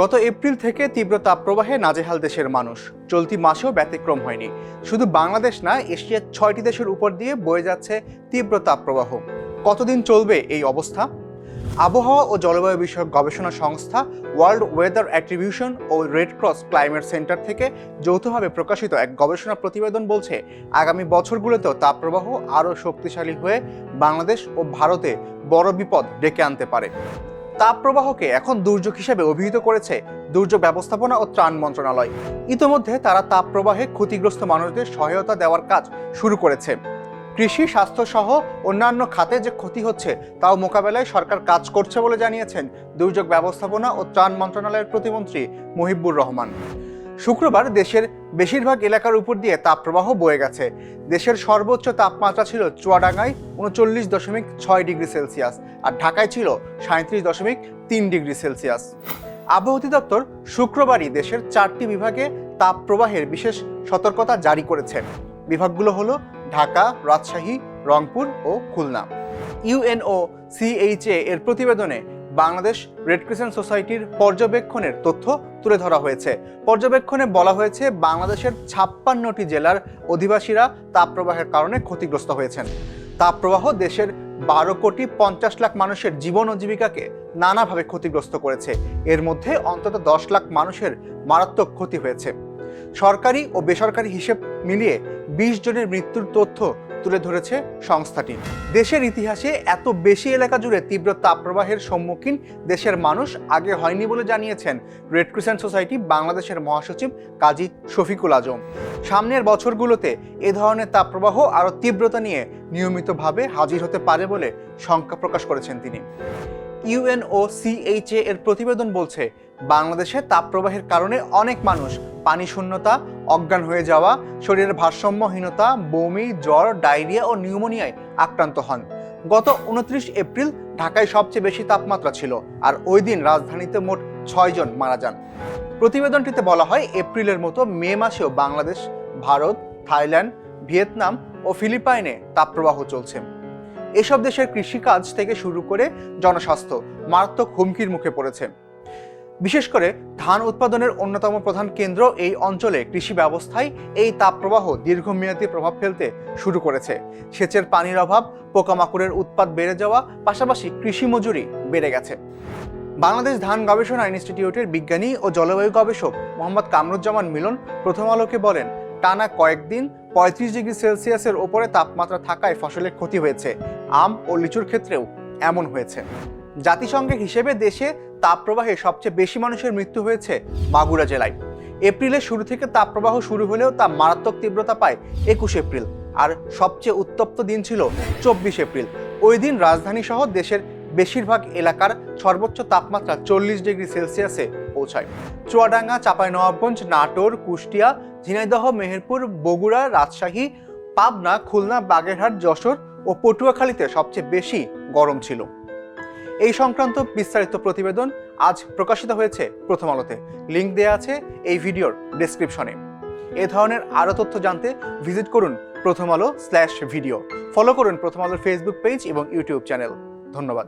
গত এপ্রিল থেকে তীব্র তাপপ্রবাহে নাজেহাল দেশের মানুষ। চলতি মাসেও ব্যতিক্রম হয়নি। শুধু বাংলাদেশ না, এশিয়ার ছয়টি দেশের উপর দিয়ে বয়ে যাচ্ছে তীব্র তাপপ্রবাহ। কতদিন চলবে এই অবস্থা? আবহাওয়া ও জলবায়ু বিষয়ক গবেষণা সংস্থা ওয়ার্ল্ড ওয়েদার অ্যাট্রিবিউশন ও রেড ক্রস ক্লাইমেট সেন্টার থেকে যৌথভাবে প্রকাশিত এক গবেষণা প্রতিবেদন বলছে, আগামী বছরগুলোতেও তাপপ্রবাহ আরও শক্তিশালী হয়ে বাংলাদেশ ও ভারতে বড় বিপদ ডেকে আনতে পারে। তাপপ্রবাহকে এখন দুর্যোগ হিসেবে অভিহিত করেছে দুর্যোগ ব্যবস্থাপনা ও ত্রাণ মন্ত্রণালয়। ইতোমধ্যে তারা তাপপ্রবাহে ক্ষতিগ্রস্ত মানুষদের সহায়তা দেওয়ার কাজ শুরু করেছে। কৃষি, স্বাস্থ্যসহ অন্যান্য খাতে যে ক্ষতি হচ্ছে, তাও মোকাবেলায় সরকার কাজ করছে বলে জানিয়েছেন দুর্যোগ ব্যবস্থাপনা ও ত্রাণ মন্ত্রণালয়ের প্রতিমন্ত্রী মহিবুর রহমান। শুক্রবার দেশের বেশিরভাগ এলাকার উপর দিয়ে তাপপ্রবাহ বয়ে গেছে। দেশের সর্বোচ্চ তাপমাত্রা ছিল চুয়াডাঙ্গায় উনচল্লিশ দশমিক ছয় ডিগ্রি সেলসিয়াস আর ঢাকায় ছিল সাঁত্রিশ দশমিক তিন ডিগ্রি সেলসিয়াস। আবহাওয়া অধিদপ্তর শুক্রবারই দেশের চারটি বিভাগে তাপপ্রবাহের বিশেষ সতর্কতা জারি করেছে। বিভাগগুলো হলো ঢাকা, রাজশাহী, রংপুর ও খুলনা। ইউএনও সিএইচএ এর প্রতিবেদনে বাংলাদেশ রেড ক্রিসেন্ট সোসাইটির পর্যবেক্ষণের তথ্য তুলে ধরা হয়েছে। পর্যবেক্ষণে বলা হয়েছে, বাংলাদেশের ছাপ্পান্নটি জেলার অধিবাসীরা তাপপ্রবাহের কারণে ক্ষতিগ্রস্ত হয়েছেন। তাপপ্রবাহ দেশের বারো কোটি পঞ্চাশ লাখ মানুষের জীবন ও জীবিকাকে নানাভাবে ক্ষতিগ্রস্ত করেছে। এর মধ্যে অন্তত দশ লাখ মানুষের মারাত্মক ক্ষতি হয়েছে। সরকারি ও বেসরকারি হিসেব মিলিয়ে বিশ জনের মৃত্যুর তথ্য তুলে ধরেছে সংস্থাটি। দেশের ইতিহাসে এত বেশি এলাকা জুড়ে তীব্র তাপপ্রবাহের সম্মুখীন দেশের মানুষ আগে হয়নি বলে জানিয়েছেন রেড ক্রিসেন্ট সোসাইটি বাংলাদেশের মহাসচিব কাজী শফিকুল আজম। সামনের বছরগুলোতে এ ধরনের তাপপ্রবাহ আরও তীব্রতা নিয়ে নিয়মিতভাবে হাজির হতে পারে বলে শঙ্কা প্রকাশ করেছেন তিনি। ইউএনও সিএইচএ এর প্রতিবেদন বলছে, বাংলাদেশে তাপপ্রবাহের কারণে অনেক মানুষ পানি শূন্যতা, অজ্ঞান হয়ে যাওয়া, শরীরের ভারসাম্যহীনতা, বমি, জ্বর, ডায়রিয়া ও নিউমোনিয়ায় আক্রান্ত হন। গত উনত্রিশ এপ্রিল ঢাকায় সবচেয়ে বেশি তাপমাত্রা ছিল আর ওই দিন রাজধানীতে মোট ছয়জন মারা যান। প্রতিবেদনটিতে বলা হয়, এপ্রিলের মতো মে মাসেও বাংলাদেশ, ভারত, থাইল্যান্ড, ভিয়েতনাম ও ফিলিপাইনে তাপপ্রবাহ চলছে। এসব দেশের কৃষিকাজ থেকে শুরু করে জনস্বাস্থ্য মারাত্মক হুমকির মুখে পড়েছে। বিশেষ করে ধান উৎপাদনের অন্যতম প্রধান কেন্দ্র এই অঞ্চলে কৃষি ব্যবস্থায় এই তাপপ্রবাহ দীর্ঘমেয়াদী প্রভাব ফেলতে শুরু করেছে। সেচের পানির অভাব, পোকামাকড়ের উৎপাদ বেড়ে যাওয়া, পাশাপাশি কৃষি মজুরি বেড়ে গেছে। বাংলাদেশ ধান গবেষণা ইনস্টিটিউটের বিজ্ঞানী ও জলবায়ু গবেষক মোহাম্মদ কামরুজ্জামান মিলন প্রথম আলোকে বলেন, টানা কয়েকদিন পঁয়ত্রিশ ডিগ্রি সেলসিয়াসের ওপরে তাপমাত্রা থাকায় ফসলের ক্ষতি হয়েছে। আম ও লিচুর ক্ষেত্রেও এমন হয়েছে। জাতিসংঘের হিসেবে দেশে তাপপ্রবাহে সবচেয়ে বেশি মানুষের মৃত্যু হয়েছে মাগুরা জেলায়। এপ্রিলের শুরু থেকে তাপপ্রবাহ শুরু হলেও তা মারাত্মক তীব্রতা পায় একুশ এপ্রিল। আর সবচেয়ে উত্তপ্ত দিন ছিল চব্বিশ এপ্রিল। ওই দিন রাজধানী সহ দেশের বেশিরভাগ এলাকার সর্বোচ্চ তাপমাত্রা চল্লিশ ডিগ্রি সেলসিয়াসে পৌঁছায়। চুয়াডাঙ্গা, চাঁপাইনবাবগঞ্জ, নাটোর, কুষ্টিয়া, ঝিনাইদহ, মেহেরপুর, বগুড়া, রাজশাহী, পাবনা, খুলনা, বাগেরহাট, যশোর ও পটুয়াখালীতে সবচেয়ে বেশি গরম ছিল। এই সংক্রান্ত বিস্তারিত প্রতিবেদন আজ প্রকাশিত হয়েছে প্রথম আলোতে। লিঙ্ক দেওয়া আছে এই ভিডিওর ডেসক্রিপশনে। এ ধরনের আরও তথ্য জানতে ভিজিট করুন প্রথম আলো স্ল্যাশ ভিডিও। ফলো করুন প্রথম আলোর ফেসবুক পেজ এবং ইউটিউব চ্যানেল। ধন্যবাদ।